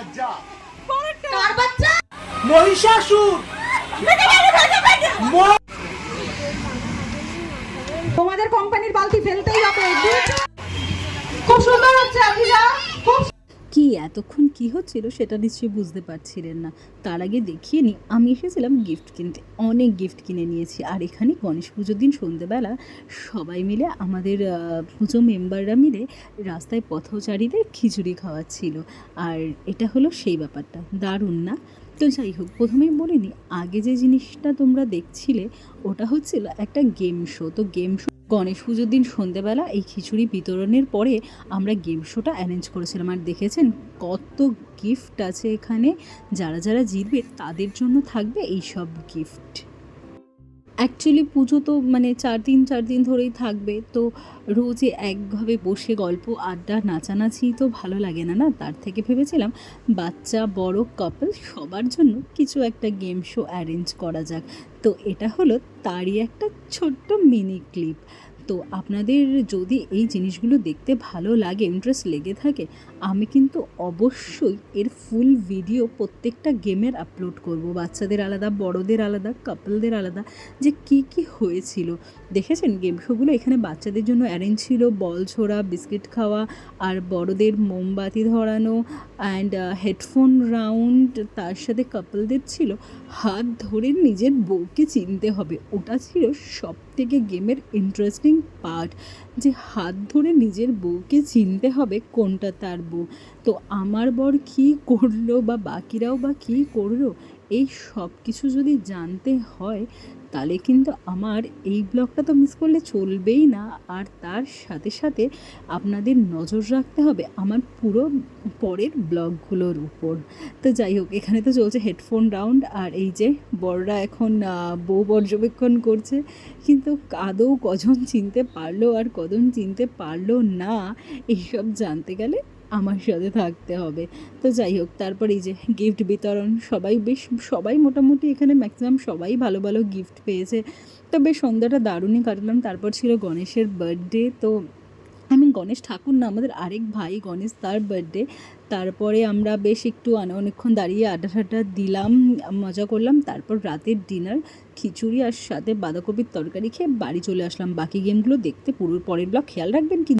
রাজা কার বাচ্চা? মহিষাসুর। তোমাদের কোম্পানির বালতি ফেলতেই হবে। খুব সুন্দর হচ্ছে আপনি খুব কি, এতক্ষণ কি হচ্ছিল সেটা নিশ্চয়ই বুঝতে পারছিলেন না। তার আগে দেখিয়ে নিই আমি এসেছিলাম গিফট কিনতে, অনেক গিফট কিনে নিয়েছি। আর এখানে গণেশ পুজোর দিন সন্ধেবেলা সবাই মিলে আমাদের পুজো মেম্বাররা মিলে রাস্তায় পথচারীদের খিচুড়ি খাওয়াচ্ছিল। আর এটা হলো সেই ব্যাপারটা, দারুণ না? তো যাই হোক প্রথমেই বলিনি, আগে যে জিনিসটা তোমরা দেখছিলে, ওটা হচ্ছিল একটা গেম শো তো গেম শো গণেশ পুজোর দিন সন্ধেবেলা এই খিচুড়ি বিতরণের পরে আমরা গেম শোটা অ্যারেঞ্জ করেছিলাম। আর দেখেছেন কত গিফট আছে এখানে? যারা যারা জিতবে তাদের জন্য থাকবে এই সব গিফট অ্যাকচুয়ালি পুজো তো মানে চার দিন চার দিন ধরেই থাকবে। তো রোজে একভাবে বসে গল্প, আড্ডা, নাচানাচি তো ভালো লাগে না না? তার থেকে ভেবেছিলাম বাচ্চা, বড় কাপল সবার জন্য কিছু একটা গেম শো অ্যারেঞ্জ করা যাক। তো এটা হলো তারই একটা ছোট্ট মিনি ক্লিপ তো আপনাদের যদি এই জিনিসগুলো দেখতে ভালো লাগে ইন্টারেস্ট লেগে থাকে, আমি কিন্তু অবশ্যই এর ফুল ভিডিও প্রত্যেকটা গেমের আপলোড করব। বাচ্চাদের আলাদা, বড়দের আলাদা কাপলদের আলাদা, যে কি কি হয়েছিল। দেখেছেন? গেম শোগুলো এখানে বাচ্চাদের জন্য অ্যারেঞ্জ ছিল বল ছোড়া বিস্কিট খাওয়া, আর বড়দের মোমবাতি ধরানো অ্যান্ড হেডফোন রাউন্ড তার সাথে কাপলদের ছিল। হাত ধরে নিজের বউকে চিনতে হবে। ওটা ছিল সব থেকে গেমের ইন্টারেস্টিং পার্ট যে হাত ধরে নিজের বউকে চিনতে হবে কোনটা তার বউ। তো আমার বর কী করল বা বাকিরাও বা কী করল, এই সব কিছু যদি জানতে হয়, তাহলে কিন্তু আমার এই ব্লগটা তো মিস করলে চলবেই না। আর তার সাথে সাথে আপনাদের নজর রাখতে হবে আমার পুরো পরের ব্লগগুলোর উপর। তো যাই হোক, এখানে তো চলছে হেডফোন রাউন্ড আর এই যে বড়রা এখন বউ পর্যবেক্ষণ করছে। কিন্তু আদৌ কজন চিনতে পারল আর কজন চিনতে পারল না, এইসব জানতে গেলে আমার সাথে থাকতে হবে। তো যাই হোক, তারপর এই যে গিফট বিতরণ, সবাই বেশ, সবাই মোটামুটি এখানে ম্যাক্সিমাম সবাই ভালো ভালো গিফট পেয়েছে। তো বেশ সন্ধ্যাটা দারুণই কাটলাম, তারপর ছিল গণেশের বার্থডে তো গণেশ ঠাকুর না, আমাদের আরেক ভাই গণেশ তার বার্থডে তারপরে আমরা বেশ একটু অনে- অনেকক্ষণ দাঁড়িয়ে আড্ডা ঠাড্ডা দিলাম, মজা করলাম, তারপর রাতের ডিনার খিচুড়ি আর সাথে বাঁধাকপির তরকারি খেয়ে বাড়ি চলে আসলাম। বাকি গেমগুলো দেখতে পুরো পরের ব্লগ খেয়াল রাখবেন কিন্তু